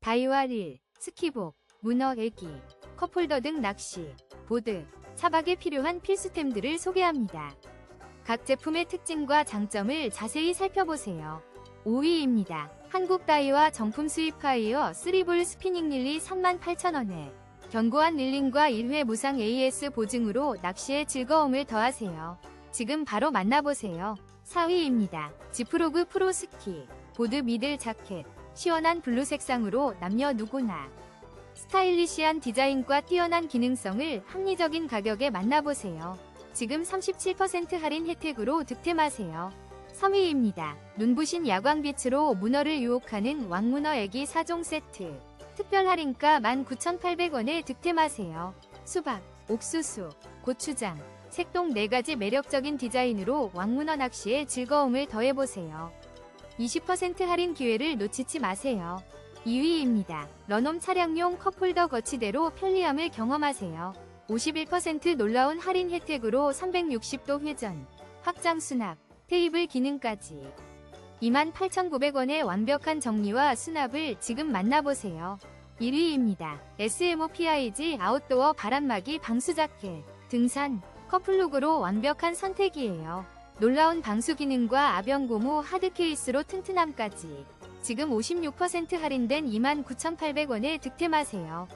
다이와 릴, 스키복, 문어 애기, 컵홀더 등 낚시, 보드, 차박에 필요한 필수템들을 소개합니다. 각 제품의 특징과 장점을 자세히 살펴보세요. 5위입니다. 한국 다이와 정품 수입 파이어 3볼 스피닝 릴리 38,000원에 견고한 릴링과 1회 무상 AS 보증으로 낚시의 즐거움을 더하세요. 지금 바로 만나보세요. 4위입니다. 지프로그 프로 스키 보드 미들 자켓 시원한 블루 색상으로 남녀 누구나 스타일리시한 디자인과 뛰어난 기능성을 합리적인 가격에 만나보세요. 지금 37% 할인 혜택으로 득템하세요. 3위입니다. 눈부신 야광빛으로 문어를 유혹하는 왕문어 애기 4종 세트. 특별 할인가 19,800원에 득템하세요. 수박, 옥수수, 고추장, 색동 4가지 매력적인 디자인으로 왕문어 낚시의 즐거움을 더해보세요. 20% 할인 기회를 놓치지 마세요. 2위입니다. 런홈 차량용 컵홀더 거치대로 편리함을 경험하세요. 51% 놀라운 할인 혜택으로 360도 회전, 확장 수납, 테이블 기능까지 28,900원의 완벽한 정리와 수납을 지금 만나보세요. 1위입니다. SMOPIG 아웃도어 바람막이 방수 자켓 등산 커플룩으로 완벽한 선택이에요. 놀라운 방수 기능과 아병 고무 하드 케이스로 튼튼함까지 지금 56% 할인된 29,800원에 득템하세요.